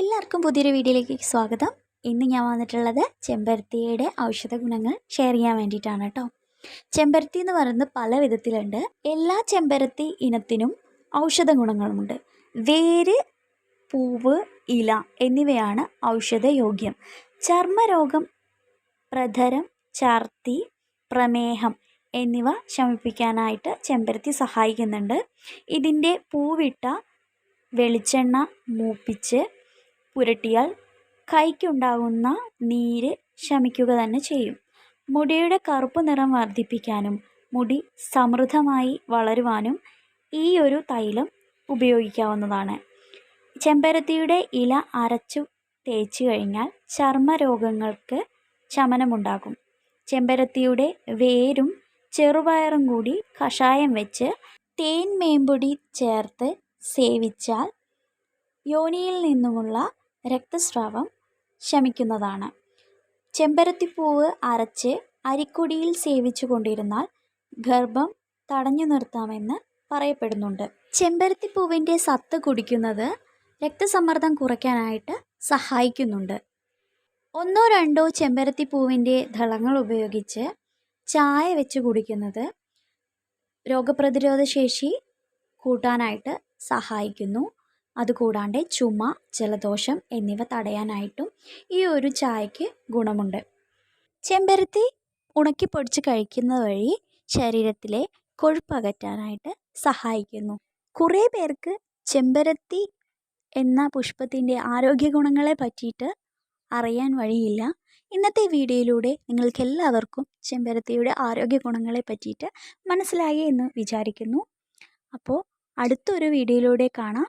എല്ലാവർക്കും പുതിയൊരു വീഡിയോയിലേക്ക് സ്വാഗതം. ഇന്ന് ഞാൻ വന്നിട്ടുള്ളത് ചെമ്പരത്തിയുടെ ഔഷധ ഗുണങ്ങൾ ഷെയർ ചെയ്യാൻ വേണ്ടിയിട്ടാണ് കേട്ടോ. ചെമ്പരത്തി എന്ന് പറയുന്നത് പല വിധത്തിലുണ്ട്. എല്ലാ ചെമ്പരത്തി ഇനത്തിനും ഔഷധ ഗുണങ്ങളുമുണ്ട്. വേര് പൂവ് ഇല എന്നിവയാണ് ഔഷധയോഗ്യം ചർമ്മരോഗം പ്രധരം ഛർദി പ്രമേഹം എന്നിവ ശമിപ്പിക്കാനായിട്ട് ചെമ്പരത്തി സഹായിക്കുന്നുണ്ട്. ഇതിന്റെ പൂവിട്ട വെളിച്ചെണ്ണ മൂപ്പിച്ച് പുരട്ടിയാൽ കൈക്കുണ്ടാകുന്ന നീര് ശമിക്കുക തന്നെ ചെയ്യും. മുടിയുടെ കറുപ്പ് നിറം വർദ്ധിപ്പിക്കാനും മുടി സമൃദ്ധമായി വളരുവാനും ഈ ഒരു തൈലം ഉപയോഗിക്കാവുന്നതാണ്. ചെമ്പരത്തിയുടെ ഇല അരച്ചു തേച്ച് കഴിഞ്ഞാൽ ചർമ്മരോഗങ്ങൾക്ക് ശമനമുണ്ടാകും. ചെമ്പരത്തിയുടെ വേരും ചെറുപയറും കൂടി കഷായം വെച്ച് തേൻ മേമ്പൊടി ചേർത്ത് സേവിച്ചാൽ യോനിയിൽ നിന്നുമുള്ള രക്തസ്രാവം ശമിക്കുന്നതാണ്. ചെമ്പരത്തിപ്പൂവ് അരച്ച് അരിക്കൊടിയിൽ സേവിച്ചു കൊണ്ടിരുന്നാൽ ഗർഭം തടഞ്ഞു നിർത്താമെന്ന് പറയപ്പെടുന്നുണ്ട്. ചെമ്പരത്തിപ്പൂവിന്റെ സത്ത് കുടിക്കുന്നത് രക്തസമ്മർദ്ദം കുറയ്ക്കാനായിട്ട് സഹായിക്കുന്നുണ്ട്. ഒന്നോ രണ്ടോ ചെമ്പരത്തിപ്പൂവിന്റെ ദളങ്ങൾ ഉപയോഗിച്ച് ചായ വെച്ച് കുടിക്കുന്നത് രോഗപ്രതിരോധ ശേഷി കൂട്ടാനായിട്ട് സഹായിക്കുന്നു. അതുകൂടാണ്ട് ചുമ ജലദോഷം എന്നിവ തടയാനായിട്ടും ഈ ഒരു ചായക്ക് ഗുണമുണ്ട്. ചെമ്പരത്തി ഉണക്കി പൊടിച്ച് കഴിക്കുന്നത് വഴി ശരീരത്തിലെ കൊഴുപ്പ് അകറ്റാനായിട്ട് സഹായിക്കുന്നു. കുറേ പേർക്ക് ചെമ്പരത്തി എന്ന പുഷ്പത്തിന്റെ ആരോഗ്യ ഗുണങ്ങളെ പറ്റിയിട്ട് അറിയാൻ വഴിയില്ല. ഇന്നത്തെ വീഡിയോയിലൂടെ നിങ്ങൾക്ക് എല്ലാവർക്കും ചെമ്പരത്തിയുടെ ആരോഗ്യ ഗുണങ്ങളെ പറ്റിയിട്ട് മനസ്സിലായി എന്ന് വിചാരിക്കുന്നു. അപ്പോൾ അടുത്തൊരു വീഡിയോയിലൂടെ കാണാം.